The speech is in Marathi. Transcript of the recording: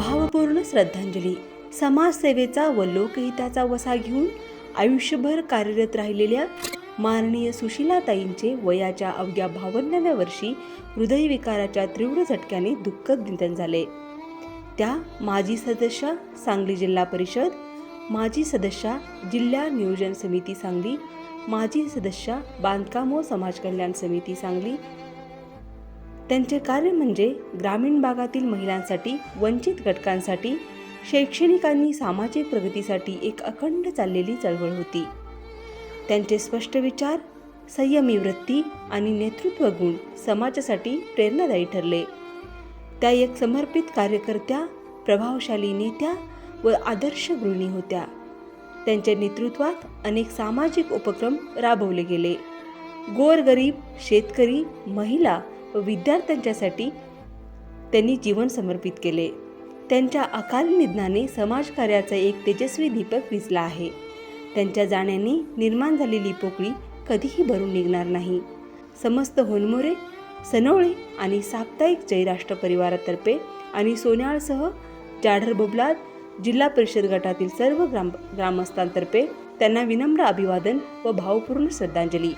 भावपूर्ण श्रद्धांजली. समाजसेवेचा व लोकहिताचा वसा घेऊन आयुष्यभर कार्यरत राहिलेल्या माननीय सुशीलाताईंचे वयाच्या अवघ्या बावन्नाव्या वर्षी हृदयविकाराच्या तीव्र झटक्याने दुःखद निधन झाले. त्या माजी सदस्या सांगली जिल्हा परिषद माजी सदस्या जिल्हा नियोजन समिती सांगली माजी सदस्या बांधकाम व समाज कल्याण समिती सांगली त्यांचे कार्य म्हणजे ग्रामीण भागातील महिलांसाठी वंचित घटकांसाठी शैक्षणिक आणि सामाजिक प्रगतीसाठी एक अखंड चाललेली चळवळ होती. त्यांचे स्पष्ट विचार संयमी वृत्ती आणि नेतृत्व गुण समाजासाठी प्रेरणादायी ठरले. त्या एक समर्पित कार्यकर्त्या प्रभावशाली नेत्या व आदर्श गृहिणी होत्या. त्यांच्या नेतृत्वात अनेक सामाजिक उपक्रम राबवले गेले. गोरगरीब शेतकरी महिला व विद्यार्थ्यांच्यासाठी त्यांनी जीवन समर्पित केले. त्यांच्या अकाल निधनाने समाजकार्याचा एक तेजस्वी दीपक विजला आहे. त्यांच्या जाण्याने निर्माण झालेली पोकळी कधीही भरून निघणार नाही. समस्त होनमोरे सनोळे आणि साप्ताहिक जयराष्ट्र परिवारातर्फे आणि सोन्याळसह जाढर बोबलाद जिल्हा परिषद गटातील सर्व ग्राम ग्रामस्थांतर्फे त्यांना विनम्र अभिवादन व भावपूर्ण श्रद्धांजली.